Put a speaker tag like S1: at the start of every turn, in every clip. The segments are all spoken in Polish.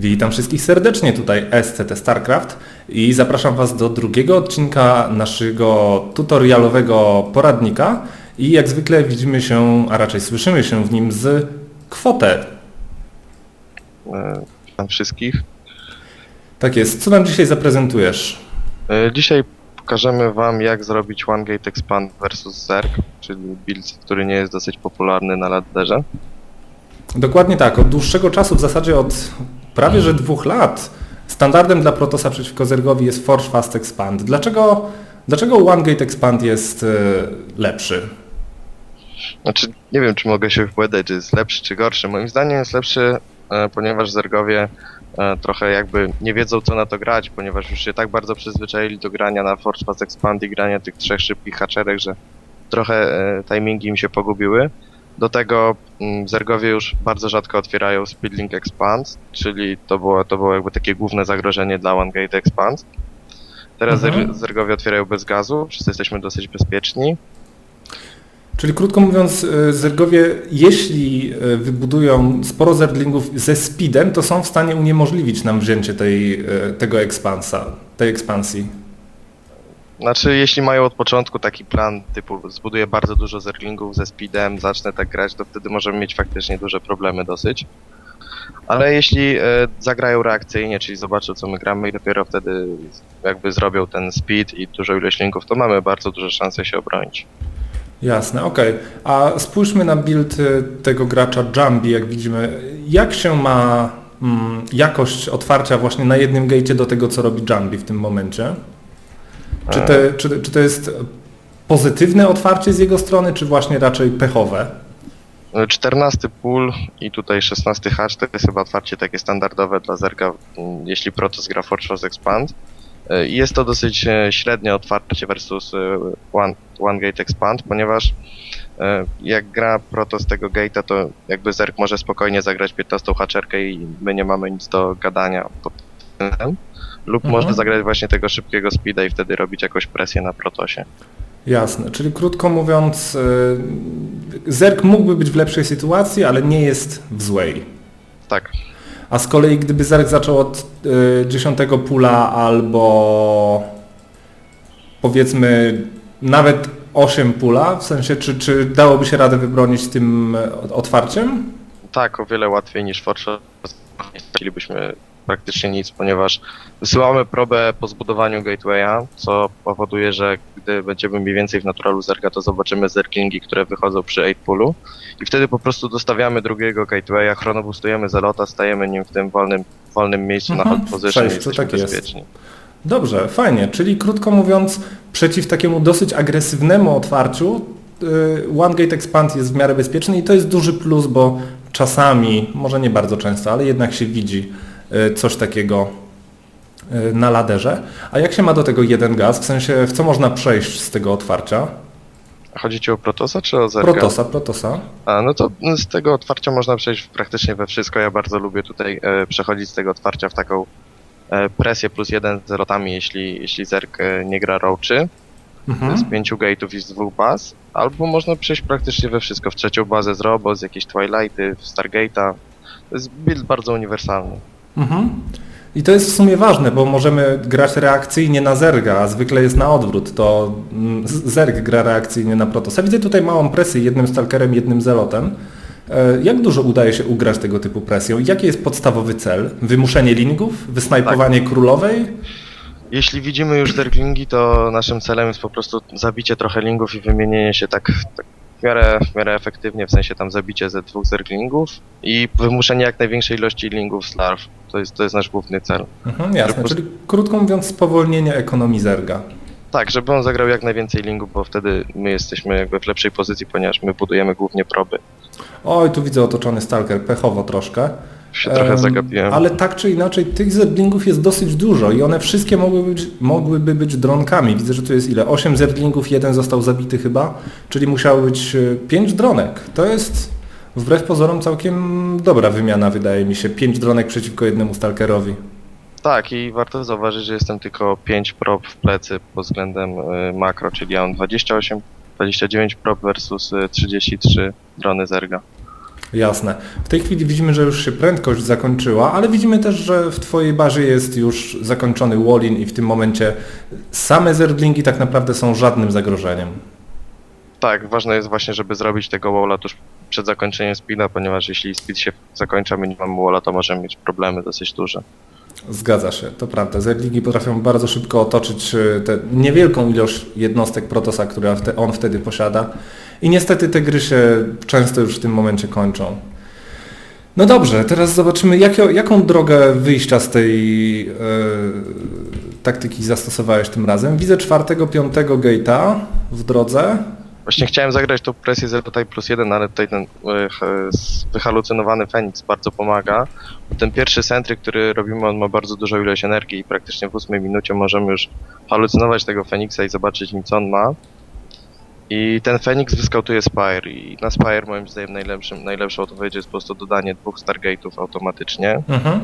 S1: Witam wszystkich serdecznie tutaj SCT StarCraft i zapraszam Was do drugiego odcinka naszego tutorialowego poradnika i jak zwykle widzimy się, a raczej słyszymy się w nim z kwotę.
S2: Witam wszystkich.
S1: Tak jest, co nam dzisiaj zaprezentujesz?
S2: E, Dzisiaj pokażemy Wam, jak zrobić One Gate Expand versus Zerg, czyli build, który nie jest dosyć popularny na ladderze.
S1: Dokładnie tak, od dłuższego czasu, w zasadzie od prawie że dwóch lat, standardem dla Protosa przeciwko Zergowi jest Forge Fast Expand. Dlaczego, dlaczego One Gate Expand jest e, lepszy?
S2: Znaczy, nie wiem, czy mogę się wypowiadać, czy jest lepszy, czy gorszy. Moim zdaniem jest lepszy, e, ponieważ Zergowie e, trochę jakby nie wiedzą, co na to grać, ponieważ już się tak bardzo przyzwyczaili do grania na Forge Fast Expand i grania tych trzech szybkich haczerek, że trochę timingi im się pogubiły. Do tego mm, Zergowie już bardzo rzadko otwierają Speedlink Expand, czyli to było, to było jakby takie główne zagrożenie dla One Gate Expand. Teraz
S1: Mhm.
S2: Zer- Zergowie otwierają bez gazu, wszyscy jesteśmy dosyć bezpieczni.
S1: Czyli krótko mówiąc, e, Zergowie, jeśli e, wybudują sporo zerglingów ze speedem, to są w stanie uniemożliwić nam wzięcie tej, e, tego ekspansa, tej ekspansji.
S2: Znaczy, jeśli mają od początku taki plan, typu zbuduję bardzo dużo zerglingów ze speedem, zacznę tak grać, to wtedy możemy mieć faktycznie duże problemy dosyć. Ale jeśli e, zagrają reakcyjnie, czyli zobaczą co my gramy i dopiero wtedy jakby zrobią ten speed i dużą ilość linków, to mamy bardzo duże szanse się obronić.
S1: Jasne, okej. A spójrzmy na build e, tego gracza Jambi, jak widzimy. Jak się ma mm, jakość otwarcia właśnie na jednym gate'ie do tego, co robi Jambi w tym momencie? Czy, te, czy, czy to jest pozytywne otwarcie z jego strony, czy właśnie raczej pechowe?
S2: E, 14 pool i tutaj 16 hatch to jest chyba otwarcie takie standardowe dla Zerga, jeśli Protoss gra Force Expand. E, jest to dosyć e, średnie otwarcie versus e, One, One Gate Expand, ponieważ e, jak gra Protoss tego gate'a, to jakby Zerg może spokojnie zagrać 15 haczerkę i my nie mamy nic do gadania pod tym. Lub
S1: Mhm.
S2: można zagrać właśnie tego szybkiego speeda i wtedy robić jakąś presję na Protosie.
S1: Jasne, czyli krótko mówiąc, y, Zerg mógłby być w lepszej sytuacji, ale nie jest w złej.
S2: Tak.
S1: A z kolei gdyby Zerg zaczął od y, 10 pula albo powiedzmy nawet 8 pula, w sensie czy, czy dałoby się radę wybronić tym otwarciem?
S2: Tak, o wiele łatwiej niż Forge. Nie stracilibyśmy praktycznie nic, ponieważ wysyłamy probę po zbudowaniu gatewaya, co powoduje, że gdy będziemy mniej więcej w naturalu zerga, to zobaczymy zerklingi, które wychodzą przy 8 pulu i wtedy po prostu dostawiamy drugiego gatewaya, chronobustujemy zalota, stajemy nim w tym wolnym, wolnym miejscu na
S1: Mhm,
S2: hold position i
S1: przejściu,
S2: jesteśmy
S1: tak jest.
S2: bezpieczni.
S1: Dobrze, fajnie, czyli krótko mówiąc, przeciw takiemu dosyć agresywnemu otwarciu y, One Gate Expand jest w miarę bezpieczny i to jest duży plus, bo czasami, może nie bardzo często, ale jednak się widzi coś takiego y, na laderze. A jak się ma do tego jeden gaz, w sensie w co można przejść z tego otwarcia?
S2: Chodzi ci o Protosa czy o zerga?
S1: Protosa, Protosa.
S2: A, no to z tego otwarcia można przejść praktycznie we wszystko. Ja bardzo lubię tutaj e, przechodzić z tego otwarcia w taką e, presję plus jeden z lotami, jeśli, jeśli Zerg e, nie gra roaczy,
S1: Mhm.
S2: z pięciu gate'ów i z dwóch baz. Albo można przejść praktycznie we wszystko, w trzecią bazę z Robo, z jakieś Twilighty, w Stargate'a. To jest build bardzo uniwersalny.
S1: Mhm. I to jest w sumie ważne, bo możemy grać reakcyjnie na Zerga, a zwykle jest na odwrót. To mm, Zerg gra reakcyjnie na Protosa. Widzę tutaj małą presję jednym Stalkerem, jednym Zelotem. E, Jak dużo udaje się ugrać tego typu presją? Jaki jest podstawowy cel? Wymuszenie lingów? Wysnajpowanie królowej?
S2: Jeśli widzimy już zerglingi, to naszym celem jest po prostu zabicie trochę lingów i wymienienie się tak, tak w, miarę, w miarę efektywnie, w sensie tam zabicie ze dwóch zerglingów i wymuszenie jak największej ilości lingów z larw. To jest, to jest nasz główny cel.
S1: Mhm, jasne,
S2: Żeby-
S1: czyli krótko mówiąc spowolnienie ekonomii Zerga.
S2: Tak, żeby on zagrał jak najwięcej lingów, bo wtedy my jesteśmy jakby w lepszej pozycji, ponieważ my budujemy głównie proby.
S1: Oj, tu widzę otoczony Stalker, pechowo troszkę.
S2: Się trochę
S1: Em,
S2: zagapiłem.
S1: Ale tak czy inaczej, tych zerglingów jest dosyć dużo i one wszystkie mogłyby być, mogłyby być dronkami. Widzę, że tu jest ile? 8 zerglingów, jeden został zabity chyba, czyli musiało być 5 dronek. To jest wbrew pozorom całkiem dobra wymiana, wydaje mi się. 5 dronek przeciwko jednemu stalkerowi.
S2: Tak, i warto zauważyć, że jestem tylko 5 prop w plecy pod względem y, makro, czyli ja mam 28, 29 prop versus y, 33 drony zerga.
S1: Jasne. W tej chwili widzimy, że już się prędkość zakończyła, ale widzimy też, że w Twojej bazie jest już zakończony wall-in i w tym momencie same zerdlingi tak naprawdę są żadnym zagrożeniem.
S2: Tak, ważne jest właśnie, żeby zrobić tego walla tuż przed zakończeniem speeda, ponieważ jeśli speed się zakończy, a my nie walla, to możemy mieć problemy dosyć duże.
S1: Zgadza się, to prawda. Zerdlingi potrafią bardzo szybko otoczyć e, tę niewielką ilość jednostek Protosa, która wte- on wtedy posiada. I niestety te gry się często już w tym momencie kończą. No dobrze, teraz zobaczymy, jakie, jaką drogę wyjścia z tej e, taktyki zastosowałeś tym razem. Widzę czwartego, piątego gate'a w drodze.
S2: Właśnie chciałem zagrać tą presję Zero Type plus 1, ale tutaj ten e, wyhalucynowany Fenix bardzo pomaga. Ten pierwszy sentry, który robimy, on ma bardzo dużą ilość energii i praktycznie w 8 minucie możemy już halucynować tego Feniksa i zobaczyć nim co on ma. I ten Fenix wyskautuje Spire i na Spire moim zdaniem najlepszym, najlepszą odpowiedzią jest po prostu dodanie dwóch Stargate'ów automatycznie,
S1: Mhm.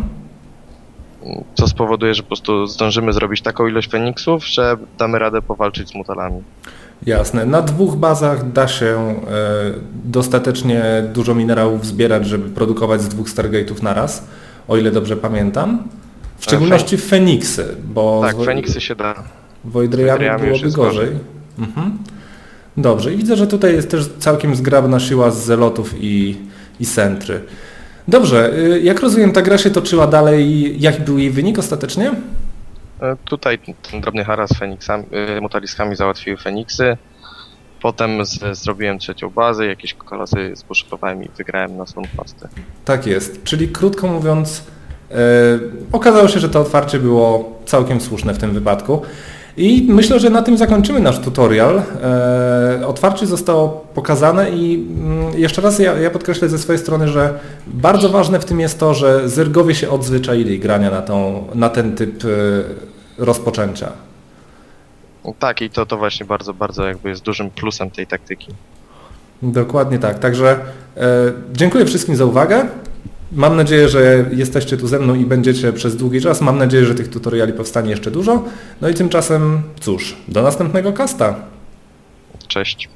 S2: co spowoduje, że po prostu zdążymy zrobić taką ilość Feniksów, że damy radę powalczyć z mutalami.
S1: Jasne. Na dwóch bazach da się e, dostatecznie dużo minerałów zbierać, żeby produkować z dwóch Stargate'ów naraz, o ile dobrze pamiętam. W szczególności Feniksy, bo
S2: Tak, Feniksy się da.
S1: Wojdryjami byłoby gorzej. Mhm. Dobrze. I widzę, że tutaj jest też całkiem zgrabna siła z zelotów i, i sentry. Dobrze. y, Jak rozumiem, ta gra się toczyła dalej. Jaki był jej wynik ostatecznie?
S2: E, Tutaj ten drobny haras Feniksami, e, mutaliskami załatwiły Feniksy. Potem z, zrobiłem trzecią bazę, jakieś kolosy zbuszowałem i wygrałem na Stone Fasty.
S1: Tak jest. Czyli krótko mówiąc, e, okazało się, że to otwarcie było całkiem słuszne w tym wypadku. I myślę, że na tym zakończymy nasz tutorial. E, otwarcie zostało pokazane i mm, jeszcze raz ja, ja podkreślę ze swojej strony, że bardzo ważne w tym jest to, że zergowie się odzwyczaili grania na, tą, na ten typ e, rozpoczęcia.
S2: Tak, i to, to właśnie bardzo, bardzo jakby jest dużym plusem tej taktyki.
S1: Dokładnie tak. Także e, dziękuję wszystkim za uwagę. Mam nadzieję, że jesteście tu ze mną i będziecie przez długi czas. Mam nadzieję, że tych tutoriali powstanie jeszcze dużo. No i tymczasem cóż, do następnego kasta.
S2: Cześć.